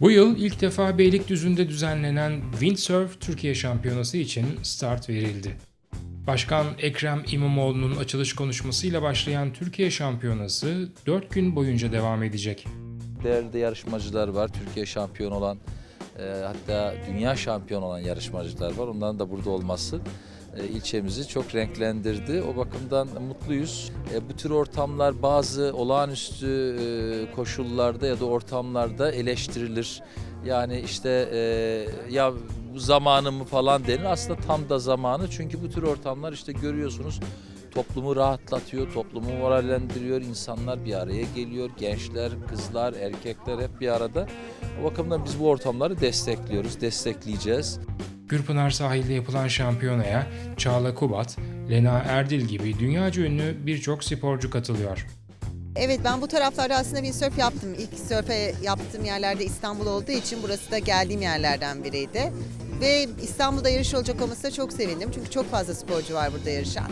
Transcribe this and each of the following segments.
Bu yıl ilk defa Beylikdüzü'nde düzenlenen Windsurf Türkiye Şampiyonası için start verildi. Başkan Ekrem İmamoğlu'nun açılış konuşmasıyla başlayan Türkiye Şampiyonası 4 gün boyunca devam edecek. Değerli de yarışmacılar var. Türkiye şampiyon olan e, hatta dünya şampiyon olan yarışmacılar var. Onların da burada olması e, ilçemizi çok renklendirdi. O bakımdan mutluyuz. E, bu tür ortamlar bazı olağanüstü e, koşullarda ya da ortamlarda eleştirilir. Yani işte e, ya bu zamanı mı falan denir. Aslında tam da zamanı. Çünkü bu tür ortamlar işte görüyorsunuz toplumu rahatlatıyor, toplumu morallendiriyor, insanlar bir araya geliyor, gençler, kızlar, erkekler hep bir arada. O bakımdan biz bu ortamları destekliyoruz, destekleyeceğiz. Gürpınar sahilde yapılan şampiyonaya Çağla Kubat, Lena Erdil gibi dünyaca ünlü birçok sporcu katılıyor. Evet ben bu taraflarda aslında windsurf yaptım. İlk sörfe yaptığım yerlerde İstanbul olduğu için burası da geldiğim yerlerden biriydi. Ve İstanbul'da yarış olacak olmasına çok sevindim. Çünkü çok fazla sporcu var burada yarışan.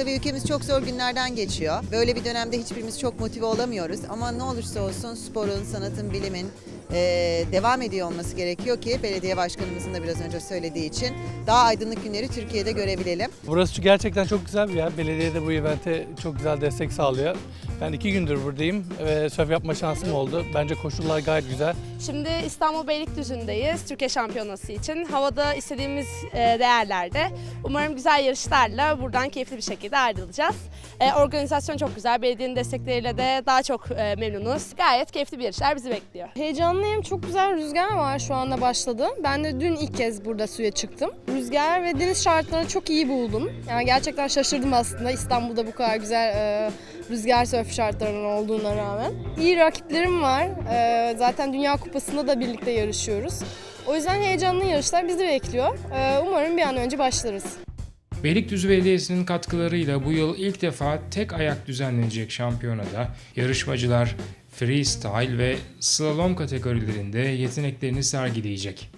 Tabii ülkemiz çok zor günlerden geçiyor. Böyle bir dönemde hiçbirimiz çok motive olamıyoruz. Ama ne olursa olsun sporun, sanatın, bilimin eee, devam ediyor olması gerekiyor ki belediye başkanımızın da biraz önce söylediği için daha aydınlık günleri Türkiye'de görebilelim. Burası gerçekten çok güzel bir yer. Belediye de bu evente çok güzel destek sağlıyor. Ben iki gündür buradayım ve sörf yapma şansım oldu. Bence koşullar gayet güzel. Şimdi İstanbul Beylikdüzü'ndeyiz Türkiye Şampiyonası için. Havada istediğimiz e, değerlerde. Umarım güzel yarışlarla buradan keyifli bir şekilde ayrılacağız. E, Organizasyon çok güzel. Belediyenin destekleriyle de daha çok e, memnunuz. Gayet keyifli bir yarışlar bizi bekliyor. Heyecanlıyım. Çok güzel rüzgar var şu anda başladı. Ben de dün ilk kez burada suya çıktım. Rüzgar ve deniz şartlarını çok iyi buldum. Yani gerçekten şaşırdım aslında İstanbul'da bu kadar güzel e, rüzgar sörf şartlarının olduğuna rağmen. İyi rakiplerim var. E, zaten Dünya Kupası'nda da birlikte yarışıyoruz. O yüzden heyecanlı yarışlar bizi bekliyor. E, umarım bir an önce başlarız. Beylikdüzü Belediyesi'nin katkılarıyla bu yıl ilk defa tek ayak düzenlenecek şampiyonada yarışmacılar freestyle ve slalom kategorilerinde yeteneklerini sergileyecek.